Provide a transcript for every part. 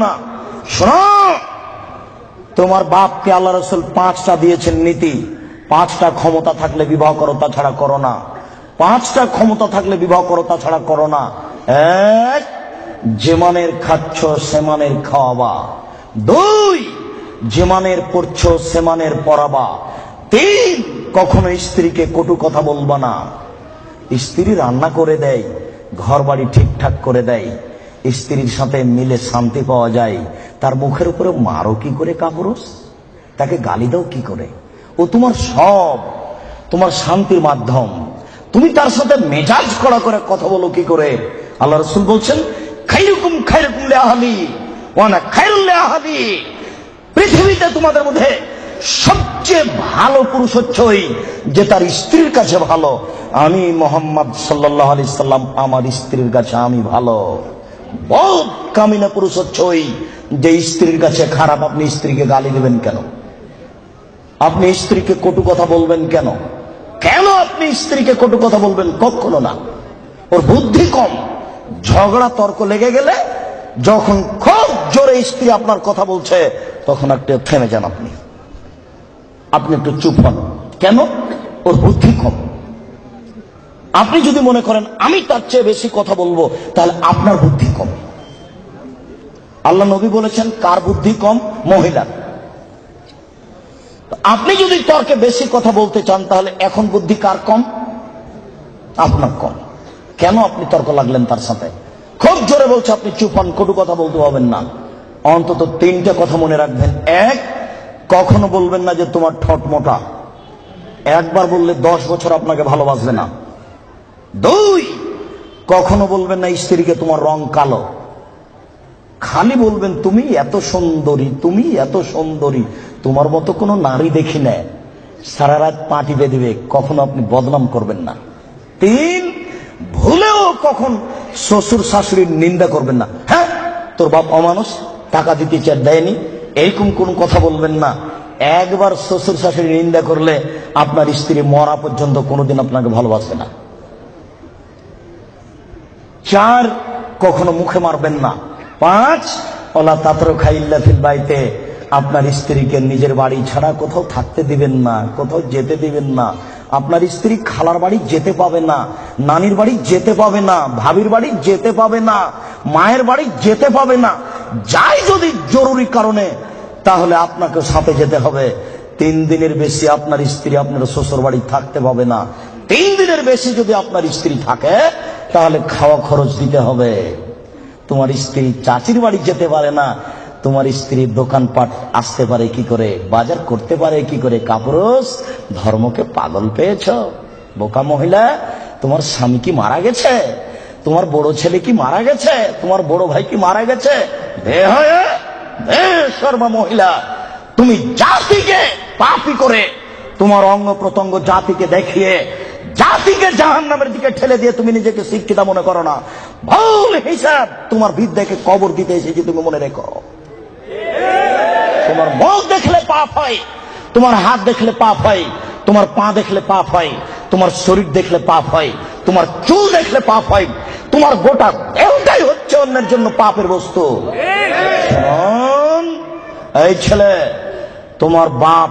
না। শোনো। তোমার বাপকে আল্লাহ রসুল পাঁচটা দিয়েছেন নীতি। পাঁচটা ক্ষমতা থাকলে বিবাহ করো, তাছাড়া করো না। পাঁচটা ক্ষমতা থাকলে বিবাহ করো, তাছাড়া করো না। এক যেমানের খাচ্ছ সেমানের খাওয়াবা। দুই যেমানের পড়ছ সেমানের পড়াবা। তিন, কখনো স্ত্রীকে কটু কথা বলবা না। স্ত্রী রান্না করে দেয় ঘর বাড়ি ঠিকঠাক করে দেয়। স্ত্রীর সাথে মিলে শান্তি পাওয়া যায়, তার মুখের উপরে মারো কি করে কাপুরুষ? তাকে গালি দাও কি করে? ও তোমার সব, তোমার শান্তির মাধ্যম। তুমি তার সাথে মেজাজ করা করে কথা বলো কি করে? আল্লাহ রসুল বলছেন, খাইরুকুম খাইরুকুম আহালি ওয়ানা খাইরুল্লে আহালি পৃথিবীতে তোমাদের মধ্যে সবচেয়ে ভালো পুরুষ হচ্ছে ওই যে তার স্ত্রীর কাছে ভালো। আমি মোহাম্মদ সাল্লাহ আলি সাল্লাম, আমার স্ত্রীর কাছে আমি ভালো। বহুত কামিনা পুরুষ হচ্ছে ওই, যে স্ত্রীর কাছে খারাপ, আপনি স্ত্রীকে গালি দেবেন কেন? আপনি স্ত্রীকে কটু কথা বলবেন কেন? কেন আপনি স্ত্রীকে কটু কথা বলবেন? কখনো না। ওর বুদ্ধি কম। ঝগড়া, তর্ক লেগে গেলে যখন খুব জোরে স্ত্রী আপনার কথা বলছে, তখন একটু থেমে যান আপনি। আপনি একটু চুপ হন। কেন? ওর বুদ্ধি কম। আপনি যদি মনে করেন আমি তার চেয়ে বেশি কথা বলব, তাহলে আপনার বুদ্ধি কম। আল্লাহ নবী বলেছেন, কার বুদ্ধি কম? মহিলার। আপনি যদি তর্কে বেশি কথা বলতে চান, তাহলে এখন বুদ্ধি কার কম? আপনার কম। কেন আপনি তর্ক লাগলেন তার সাথে? খুব জোরে বলছে, আপনি চুপান, কটু কথা বলতে পারবেন না। অন্তত তিনটে কথা মনে রাখবেন। এক, কখনো বলবেন না যে তোমার ঠট মোটা। একবার বললে দশ বছর আপনাকে ভালোবাসবে না। দুই। কখনো বলবেন না, স্ত্রীকে তোমার রং কালো। খালি বলবেন, তুমি এত সুন্দরী, তুমি এত সুন্দরী, তোমার মতো কোনো নারী দেখি না সারা রাত পাটি বেঁধবে, কখনো আপনি বদনাম করবেন না। তিন, ভুলেও কখন শ্বশুর শাশুড়ির নিন্দা করবেন না। হ্যাঁ তোর বাপ অমানুষ, টাকা দিতে চার দেয়নি, এরকম কোন কথা বলবেন না। একবার শ্বশুর শাশুড়ি নিন্দা করলে আপনার স্ত্রী মরা পর্যন্ত কোনোদিন আপনাকে ভালোবাসবে না। চার কখনো মুখে মারবেন না। পাঁচ, ওলা তাতর খাইল্লা ফিল বাইতে, আপনার স্ত্রীকে নিজের বাড়ি ছাড়া কোথাও থাকতে দিবেন না, কোথাও যেতে দিবেন না। আপনার স্ত্রী খালার বাড়ি যেতে পাবে না, নানির বাড়ি যেতে পাবে না, ভাবির বাড়ি যেতে পাবে না, মায়ের বাড়ি যেতে পাবে না। যাই যদি জরুরি কারণে, তাহলে আপনাকে সাথে যেতে হবে। তিন দিনের বেশি আপনার স্ত্রী আপনার শ্বশুর বাড়ি থাকতে পাবে না। তিন দিনের বেশি যদি আপনার স্ত্রী থাকে তাহলে খাওয়া খরচ দিতে হবে। তোমার স্ত্রী চাচির বাড়ি যেতে পারে না। তোমার স্ত্রী দোকানপাট আসতে পারে কি করে? বাজার করতে পারে কি করে? কাপুরুষ, ধর্মকে পাগল পেয়েছ। বোকা মহিলা, তোমার স্বামী কি মারা গেছে? তোমার বড় ছেলে কি মারা গেছে? তোমার বড় ভাই কি মারা গেছে? মহিলা, তুমি জাতিকে পাপি করে তোমার অঙ্গ প্রত্যঙ্গ জাতিকে দেখিয়ে জাতিকে জাহান নামের দিকে ঠেলে দিয়ে তুমি নিজেকে শিক্ষিতা মনে করো না। ভুল হিসাব তোমার বিদ্যাকে কবর দিতে এসেছি, তুমি মনে রেখো। তোমার মুখ দেখলে পাপ হয়, তোমার হাত দেখলে পাপ হয়, তোমার পা দেখলে পাপ হয়, তোমার শরীর দেখলে পাপ হয়, তোমার চুল দেখলে পাপ হয়, তোমার গোটা দেহটাই হচ্ছে অন্যের জন্য পাপের বস্তু। এই ছেলে, তোমার বাপ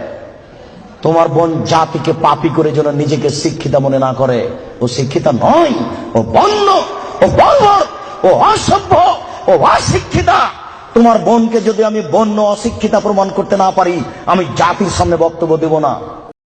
তোমার বোন জাতিকে পাপি করে যেন নিজেকে শিক্ষিতা মনে না করে। ও শিক্ষিতা নয়, ও বন্য, ও বর্বর, ও অসভ্য, ও অশিক্ষিতা। তোমার বোনকে যদি আমি বন্য অশিক্ষিতা প্রমাণ করতে না পারি, আমি জাতির সামনে বক্তব্য দেব না।